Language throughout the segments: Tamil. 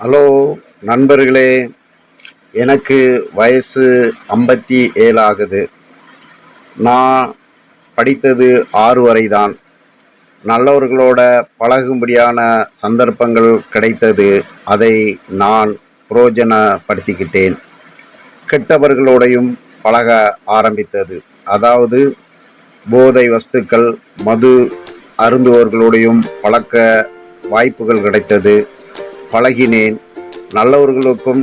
ஹலோ நண்பர்களே எனக்கு வயசு ஐம்பத்தி ஏழு ஆகுது. நான் படித்தது ஆறு வரை தான் நல்லவர்களோட பழகும்படியான சந்தர்ப்பங்கள் கிடைத்தது அதை நான் புரோஜனப்படுத்திக்கிட்டேன். கெட்டவர்களோடையும் பழக ஆரம்பித்தது. அதாவது போதை வஸ்துக்கள் மது அருந்துவர்களோடையும் பழக்க வாய்ப்புகள் கிடைத்தது. பழகினேன். நல்லவர்களுக்கும்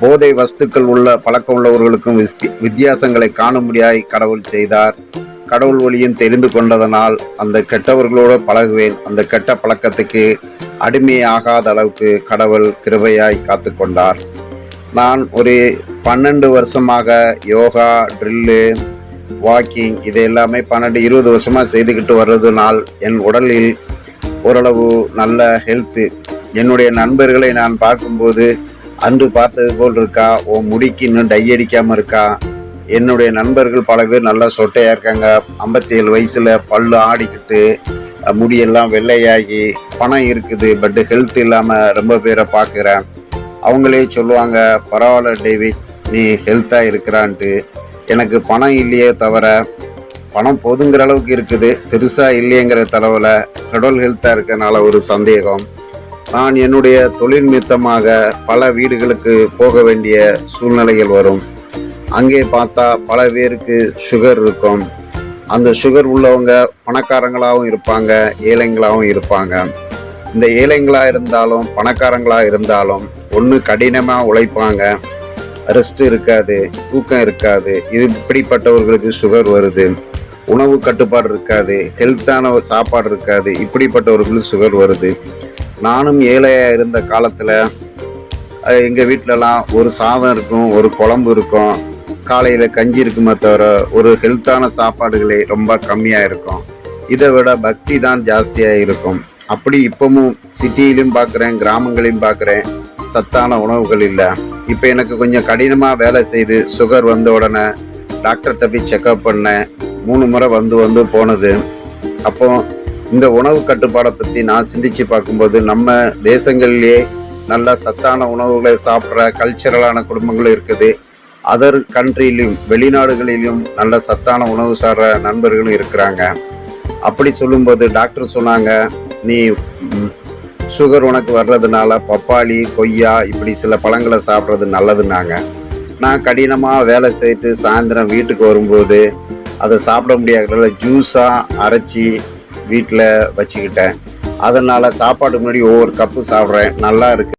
போதை வஸ்துக்கள் உள்ள பழக்கம் உள்ளவர்களுக்கும் வித்தியாசங்களை காணும்படியாய் கடவுள் செய்தார். கடவுள் வழியும் தெரிந்து கொண்டதனால் அந்த கெட்டவர்களோடு பழகுவேன். அந்த கெட்ட பழக்கத்துக்கு அடிமையாகாத அளவுக்கு கடவுள் கிருபையாய் காத்து கொண்டார். நான் ஒரு பன்னெண்டு வருஷமாக யோகா ட்ரில்லு வாக்கிங் இது எல்லாமே பன்னெண்டு இருபது வருஷமாக செய்துக்கிட்டு வர்றதுனால் என் உடலில் ஓரளவு நல்ல ஹெல்த்து என்னுடைய நண்பர்களை நான் பார்க்கும்போது அன்று பார்த்தது போல் இருக்கா? உன் முடிக்கு இன்னும் டை அடிக்காமல் இருக்கா? என்னுடைய நண்பர்கள் பல பேர் நல்லா சொட்டையாக இருக்காங்க. ஐம்பத்தேழு வயசில் பல்லு ஆடிக்கிட்டு முடியெல்லாம் வெள்ளையாகி பணம் இருக்குது பட் ஹெல்த் இல்லாமல் ரொம்ப பேரை பார்க்குறேன். அவங்களே சொல்லுவாங்க பரவாயில்ல டேவிட் நீ ஹெல்த்தாக இருக்கிறான்ட்டு. எனக்கு பணம் இல்லையே தவிர பணம் போதுங்கிற அளவுக்கு இருக்குது. பெருசாக இல்லையேங்கிற தளவில் கடவுள் ஹெல்த்தாக இருக்கனால ஒரு சந்தேகம். நான் என்னுடைய தொழில் நிமித்தமாக பல வீடுகளுக்கு போக வேண்டிய சூழ்நிலைகள் வரும். அங்கே பார்த்தா பல பேருக்கு சுகர் இருக்கும். அந்த சுகர் உள்ளவங்க பணக்காரங்களாகவும் இருப்பாங்க ஏழைங்களாகவும் இருப்பாங்க. இந்த ஏழைங்களாக இருந்தாலும் பணக்காரங்களாக இருந்தாலும் ஒன்று கடினமாக உழைப்பாங்க. ரெஸ்ட் இருக்காது தூக்கம் இருக்காது இது இப்படிப்பட்டவர்களுக்கு சுகர் வருது. உணவு கட்டுப்பாடு இருக்காது ஹெல்த்தான சாப்பாடு இருக்காது இப்படிப்பட்டவர்களுக்கு சுகர் வருது. நானும் ஏழையாக இருந்த காலத்தில் எங்கள் வீட்டிலலாம் ஒரு சாதம் இருக்கும் ஒரு குழம்பு இருக்கும். காலையில் கஞ்சி இருக்குமே தவிர ஒரு ஹெல்த்தான சாப்பாடுகளே ரொம்ப கம்மியாக இருக்கும். இதை விட பக்தி தான் ஜாஸ்தியாக இருக்கும். அப்படி இப்போவும் சிட்டியிலும் பார்க்குறேன் கிராமங்களையும் பார்க்குறேன் சத்தான உணவுகள் இல்லை. இப்போ எனக்கு கொஞ்சம் கடினமாக வேலை செய்து சுகர் வந்த உடனே டாக்டர்கிட்ட போய் செக்அப் பண்ணேன். மூணு முறை வந்து வந்து போனது. அப்போ இந்த உணவு கட்டுப்பாடை பற்றி நான் சிந்திச்சு பார்க்கும்போது நம்ம தேசங்கள்லேயே நல்ல சத்தான உணவுகளை சாப்பிட்ற கல்ச்சரலான குடும்பங்களும் இருக்குது. அதர் கண்ட்ரிலையும் வெளிநாடுகளிலும் நல்ல சத்தான உணவு சாடுற நண்பர்களும் இருக்கிறாங்க. அப்படி சொல்லும்போது டாக்டர் சொன்னாங்க நீ சுகர் உனக்கு வர்றதுனால பப்பாளி கொய்யா இப்படி சில பழங்களை சாப்பிட்றது நல்லதுன்னாங்க. நான் கடினமாக வேலை செய்துட்டு சாயந்தரம் வீட்டுக்கு வரும்போது அதை சாப்பிட முடியாதனால ஜூஸாக அரைச்சி வீட்டில் வச்சுக்கிட்டேன். அதனால் சாப்பாட்டுக்கு முன்னாடி ஒவ்வொரு கப்பு சாப்பிட்றேன். நல்லா இருக்குது